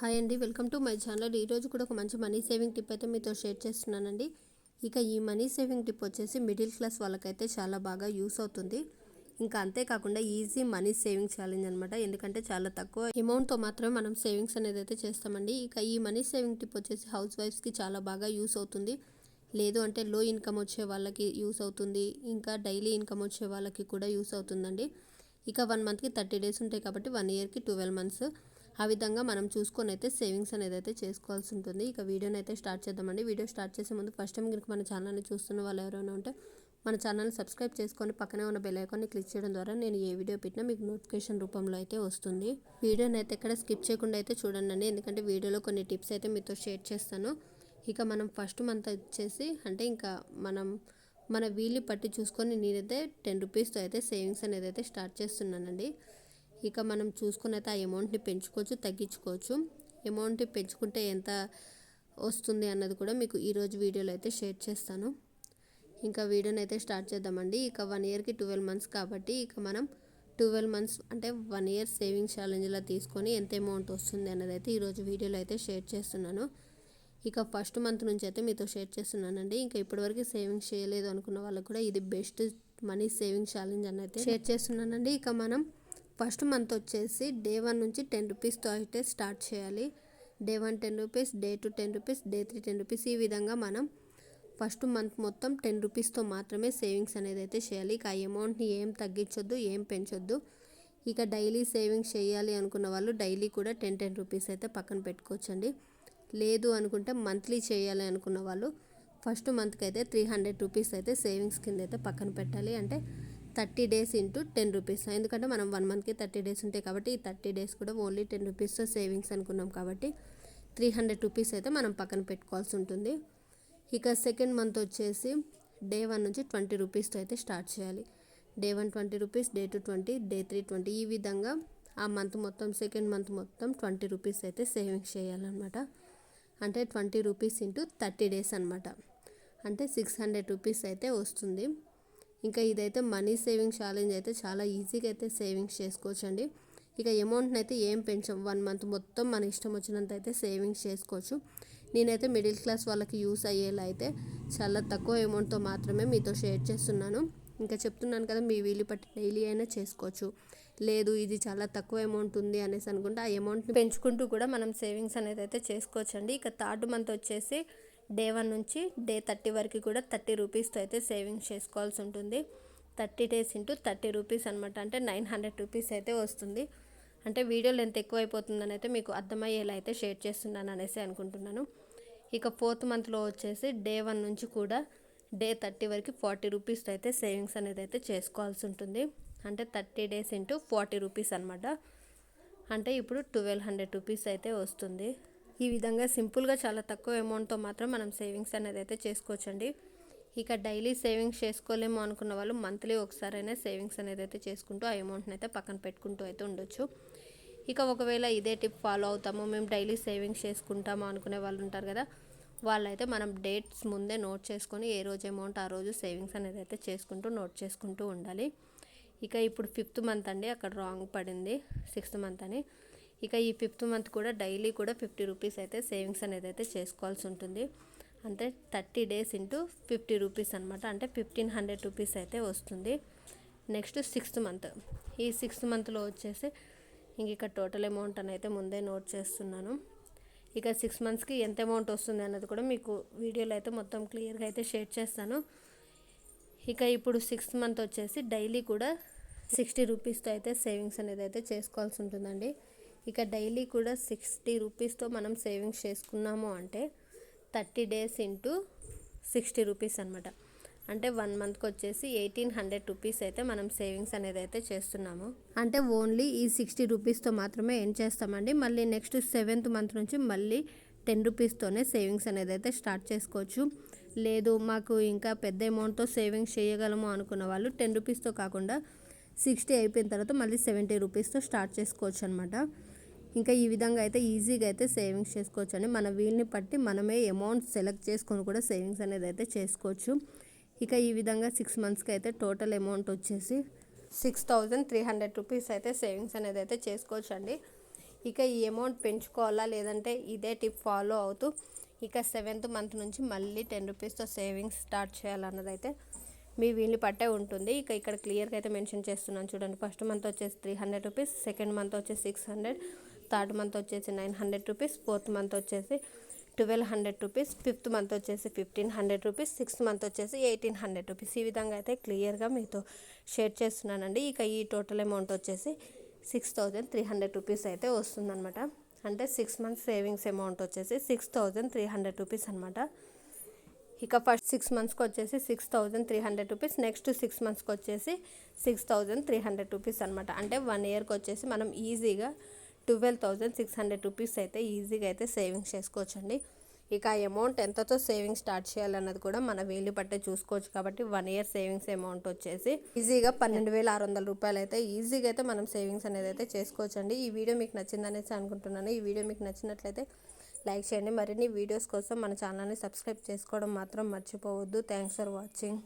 Hi అండి welcome to my channel. ఈరోజు కూడా ఒక మంచి మనీ సేవింగ్ టిప్ అయితే మీతో షేర్ చేస్తున్నానండి. ఇక ఈ మనీ సేవింగ్ టిప్ వచ్చేసి మిడిల్ క్లాస్ వాళ్ళకైతే చాలా బాగా యూస్ అవుతుంది. ఇంకా అంతేకాకుండా ఈజీ మనీ సేవింగ్ ఛాలెంజ్ అనమాట ఎందుకంటే చాలా తక్కువ అమౌంట్తో మాత్రమే మనం సేవింగ్స్ అనేది అయితే చేస్తామండి. ఇక ఈ మనీ సేవింగ్ టిప్ వచ్చేసి హౌస్ వైఫ్స్కి చాలా బాగా యూస్ అవుతుంది. లేదు అంటే లో ఇన్కమ్ వచ్చే వాళ్ళకి యూస్ అవుతుంది. ఇంకా డైలీ ఇన్కమ్ వచ్చే వాళ్ళకి కూడా యూస్ అవుతుందండి. ఇక వన్ మంత్కి థర్టీ డేస్ ఉంటాయి కాబట్టి వన్ ఇయర్కి ట్వెల్వ్ మంత్స్. ఆ విధంగా మనం చూసుకొని అయితే సేవింగ్స్ అనేది అయితే చేసుకోవాల్సి ఉంటుంది ఇక వీడియోని అయితే స్టార్ట్ చేద్దామండి. వీడియో స్టార్ట్ చేసే ముందు ఫస్ట్ టైం కనుక మన ఛానల్ని చూస్తున్న వాళ్ళు ఎవరైనా ఉంటే మన ఛానల్ని సబ్స్క్రైబ్ చేసుకొని పక్కనే ఉన్న బెల్ ఐకాన్ని క్లిక్ చేయడం ద్వారా నేను ఏ వీడియో పెట్టినా మీకు నోటిఫికేషన్ రూపంలో అయితే వస్తుంది. వీడియోని అయితే ఎక్కడ స్కిప్ చేయకుండా అయితే చూడండి ఎందుకంటే వీడియోలో కొన్ని టిప్స్ అయితే మీతో షేర్ చేస్తాను. ఇక మనం ఫస్ట్ మంత్ వచ్చేసి అంటే ఇంకా మనం మన వీలు పట్టి చూసుకొని నేనైతే టెన్ రూపీస్తో అయితే సేవింగ్స్ అనేది అయితే స్టార్ట్ చేస్తున్నానండి. ఇక మనం చూసుకుని ఆ అమౌంట్ని పెంచుకోవచ్చు తగ్గించుకోవచ్చు. అమౌంట్ పెంచుకుంటే ఎంత వస్తుంది అన్నది కూడా మీకు ఈరోజు వీడియోలో అయితే షేర్ చేస్తాను. ఇంకా వీడియోని అయితే స్టార్ట్ చేద్దామండి. ఇక వన్ ఇయర్కి ట్వెల్వ్ మంత్స్ కాబట్టి ఇక మనం ట్వెల్వ్ మంత్స్ అంటే వన్ ఇయర్ సేవింగ్ ఛాలెంజ్లా తీసుకొని ఎంత అమౌంట్ వస్తుంది అన్నది అయితే ఈరోజు వీడియోలో అయితే షేర్ చేస్తున్నాను. ఇక ఫస్ట్ మంత్ నుంచి అయితే మీతో షేర్ చేస్తున్నానండి. ఇంకా ఇప్పటివరకు సేవింగ్స్ చేయలేదు అనుకున్న వాళ్ళకి కూడా ఇది బెస్ట్ మనీ సేవింగ్ ఛాలెంజ్ అని అయితే షేర్ చేస్తున్నానండి. ఇక మనం ఫస్ట్ మంత్ వచ్చేసి డే వన్ నుంచి టెన్ రూపీస్తో అయితే స్టార్ట్ చేయాలి. Day one ten rupees day two ten rupees day three ten rupees ఈ విధంగా మనం ఫస్ట్ మంత్ మొత్తం టెన్ రూపీస్తో మాత్రమే సేవింగ్స్ అనేది అయితే చేయాలి. ఇక ఆ అమౌంట్ని ఏం తగ్గించొద్దు ఏం పెంచొద్దు. ఇక డైలీ సేవింగ్స్ చేయాలి అనుకున్న వాళ్ళు డైలీ కూడా టెన్ టెన్ రూపీస్ అయితే పక్కన పెట్టుకోవచ్చండి. లేదు అనుకుంటే మంత్లీ చేయాలి అనుకున్న వాళ్ళు ఫస్ట్ మంత్కి అయితే త్రీ హండ్రెడ్ రూపీస్ అయితే సేవింగ్స్ కింద అయితే పక్కన పెట్టాలి. అంటే thirty days into ten rupees. ఎందుకంటే మనం వన్ మంత్కి థర్టీ డేస్ ఉంటాయి కాబట్టి ఈ థర్టీ డేస్ కూడా ఓన్లీ టెన్ రూపీస్తో సేవింగ్స్ అనుకున్నాం కాబట్టి త్రీ హండ్రెడ్ రూపీస్ అయితే మనం పక్కన పెట్టుకోవాల్సి ఉంటుంది. ఇక సెకండ్ మంత్ వచ్చేసి డే వన్ నుంచి ట్వంటీ రూపీస్తో అయితే స్టార్ట్ చేయాలి. Day one twenty rupees day two twenty day three twenty ఈ విధంగా ఆ మంత్ మొత్తం సెకండ్ మంత్ మొత్తం ట్వంటీ రూపీస్ అయితే సేవింగ్స్ చేయాలన్నమాట. అంటే twenty rupees into thirty days అనమాట అంటే సిక్స్ హండ్రెడ్ రూపీస్ అయితే వస్తుంది. ఇంకా ఇదైతే మనీ సేవింగ్ ఛాలెంజ్ అయితే చాలా ఈజీగా అయితే సేవింగ్స్ చేసుకోవచ్చండి. ఇక అమౌంట్ని అయితే ఏం పెంచాం వన్ మంత్ మొత్తం మన ఇష్టం వచ్చినంత అయితే సేవింగ్స్ చేసుకోవచ్చు. నేనైతే మిడిల్ క్లాస్ వాళ్ళకి యూస్ అయ్యేలా అయితే చాలా తక్కువ అమౌంట్తో మాత్రమే మీతో షేర్ చేస్తున్నాను. ఇంకా చెప్తున్నాను కదా మీ వీలు పట్టి డైలీ అయినా చేసుకోవచ్చు. లేదు ఇది చాలా తక్కువ అమౌంట్ ఉంది అనేసి అనుకుంటే ఆ అమౌంట్ని పెంచుకుంటూ కూడా మనం సేవింగ్స్ అనేది అయితే చేసుకోవచ్చండి. ఇక థర్డ్ మంత్ వచ్చేసి డే వన్ నుంచి డే థర్టీ వరకు కూడా థర్టీ రూపీస్తో అయితే సేవింగ్స్ చేసుకోవాల్సి ఉంటుంది. Thirty days into thirty rupees అనమాట అంటే నైన్ హండ్రెడ్ రూపీస్ అయితే వస్తుంది. అంటే వీడియో లెంత్ ఎక్కువైపోతుందని అయితే మీకు అర్థమయ్యేలా అయితే షేర్ చేస్తున్నాను అనేసి అనుకుంటున్నాను. ఇక ఫోర్త్ మంత్లో వచ్చేసి డే వన్ నుంచి కూడా డే థర్టీ వరకు ఫార్టీ రూపీస్తో అయితే సేవింగ్స్ అనేది అయితే చేసుకోవాల్సి ఉంటుంది. అంటే thirty days into forty rupees అనమాట అంటే ఇప్పుడు ట్వెల్వ్ హండ్రెడ్ రూపీస్ అయితే వస్తుంది. ఈ విధంగా సింపుల్గా చాలా తక్కువ అమౌంట్తో మాత్రం మనం సేవింగ్స్ అనేది అయితే చేసుకోవచ్చండి. ఇక డైలీ సేవింగ్స్ చేసుకోలేము అనుకున్న వాళ్ళు మంత్లీ ఒకసారైనా సేవింగ్స్ అనేది అయితే చేసుకుంటూ ఆ అమౌంట్ని అయితే పక్కన పెట్టుకుంటూ అయితే ఉండొచ్చు. ఇక ఒకవేళ ఇదే టిప్ ఫాలో అవుతాము మేము డైలీ సేవింగ్స్ చేసుకుంటాము అనుకునే వాళ్ళు ఉంటారు కదా వాళ్ళైతే మనం డేట్స్ ముందే నోట్ చేసుకొని ఏ రోజు అమౌంట్ ఆ రోజు సేవింగ్స్ అనేది అయితే చేసుకుంటూ నోట్ చేసుకుంటూ ఉండాలి. ఇక ఇప్పుడు ఫిఫ్త్ మంత్ అండి అక్కడ రాంగ్ పడింది సిక్స్త్ మంత్ అని. ఇక ఈ ఫిఫ్త్ మంత్ కూడా డైలీ కూడా ఫిఫ్టీ రూపీస్ అయితే సేవింగ్స్ అనేది అయితే చేసుకోవాల్సి ఉంటుంది. అంటే thirty days into fifty rupees అనమాట అంటే ఫిఫ్టీన్ హండ్రెడ్ రూపీస్ అయితే వస్తుంది. Next sixth month. ఈ సిక్స్త్ మంత్లో వచ్చేసి ఇంక ఇక్కడ టోటల్ అమౌంట్ అని అయితే ముందే నోట్ చేస్తున్నాను. ఇక సిక్స్ మంత్స్కి ఎంత అమౌంట్ వస్తుంది అన్నది కూడా మీకు వీడియోలో అయితే మొత్తం క్లియర్గా అయితే షేర్ చేస్తాను. ఇక ఇప్పుడు సిక్స్త్ మంత్ వచ్చేసి డైలీ కూడా సిక్స్టీ రూపీస్తో అయితే సేవింగ్స్ అనేది అయితే చేసుకోవాల్సి ఉంటుందండి. ఇక డైలీ కూడా సిక్స్టీ రూపీస్తో మనం సేవింగ్స్ చేసుకున్నాము అంటే thirty days into sixty rupees అనమాట అంటే వన్ మంత్కి వచ్చేసి ఎయిటీన్ హండ్రెడ్ రూపీస్ అయితే మనం సేవింగ్స్ అనేది అయితే చేస్తున్నాము. అంటే ఓన్లీ ఈ సిక్స్టీ రూపీస్తో మాత్రమే ఏం చేస్తామండి? మళ్ళీ నెక్స్ట్ సెవెంత్ మంత్ నుంచి మళ్ళీ టెన్ రూపీస్తోనే సేవింగ్స్ అనేది అయితే స్టార్ట్ చేసుకోవచ్చు. లేదు మాకు ఇంకా పెద్ద అమౌంట్తో సేవింగ్స్ చేయగలము అనుకున్న వాళ్ళు టెన్ రూపీస్తో కాకుండా సిక్స్టీ అయిపోయిన తర్వాత మళ్ళీ సెవెంటీ రూపీస్తో స్టార్ట్ చేసుకోవచ్చు అనమాట ఇంకా ఈ విధంగా అయితే ఈజీగా అయితే సేవింగ్స్ చేసుకోవచ్చు అండి. మన వీల్ని బట్టి మనమే అమౌంట్ సెలెక్ట్ చేసుకొని కూడా సేవింగ్స్ అనేది అయితే చేసుకోవచ్చు. ఇక ఈ విధంగా సిక్స్ మంత్స్కి అయితే టోటల్ అమౌంట్ వచ్చేసి six thousand three hundred rupees అయితే సేవింగ్స్ అనేది అయితే చేసుకోవచ్చు అండి. ఇక ఈ అమౌంట్ పెంచుకోవాలా లేదంటే ఇదే టిప్ ఫాలో అవుతూ ఇక సెవెంత్ మంత్ నుంచి మళ్ళీ టెన్ రూపీస్తో సేవింగ్స్ స్టార్ట్ చేయాలన్నది అయితే మీ వీలు పట్టే ఉంటుంది. ఇక ఇక్కడ క్లియర్గా అయితే మెన్షన్ చేస్తున్నాను చూడండి. ఫస్ట్ మంత్ వచ్చేసి three hundred rupees second month వచ్చేసి సిక్స్ హండ్రెడ్ థర్డ్ మంత్ వచ్చేసి nine hundred rupees fourth month వచ్చేసి twelve hundred rupees fifth month వచ్చేసి fifteen hundred rupees sixth month వచ్చేసి ఎయిటీన్ హండ్రెడ్ రూపీస్. ఈ విధంగా అయితే క్లియర్గా మీతో షేర్ చేస్తున్నానండి. ఇక ఈ టోటల్ అమౌంట్ వచ్చేసి six thousand three hundred rupees అయితే వస్తుందన్నమాట. అంటే సిక్స్ మంత్స్ సేవింగ్స్ అమౌంట్ వచ్చేసి six thousand three hundred rupees అనమాట ఇక ఫస్ట్ సిక్స్ మంత్స్కి వచ్చేసి six thousand three hundred rupees next six మంత్స్కి వచ్చేసి six thousand three hundred rupees అనమాట అంటే వన్ ఇయర్కి వచ్చేసి మనం ఈజీగా twelve thousand six hundred rupees అయితే ఈజీగా అయితే సేవింగ్స్ చేసుకోవచ్చండి. ఇక ఆ అమౌంట్ ఎంతతో సేవింగ్స్ స్టార్ట్ చేయాలన్నది కూడా మన వీలు పట్టే చూసుకోవచ్చు కాబట్టి వన్ ఇయర్ సేవింగ్స్ అమౌంట్ వచ్చేసి ఈజీగా పన్నెండు వేల ఆరు వందల రూపాయలు అయితే ఈజీగా అయితే మనం సేవింగ్స్ అనేది అయితే చేసుకోవచ్చండి. ఈ వీడియో మీకు నచ్చిందనేసి అనుకుంటున్నాను. ఈ వీడియో మీకు నచ్చినట్లయితే లైక్ చేయండి. మరిన్ని వీడియోస్ కోసం మన ఛానల్ని సబ్స్క్రైబ్ చేసుకోవడం మాత్రం మర్చిపోవద్దు. Thanks for watching.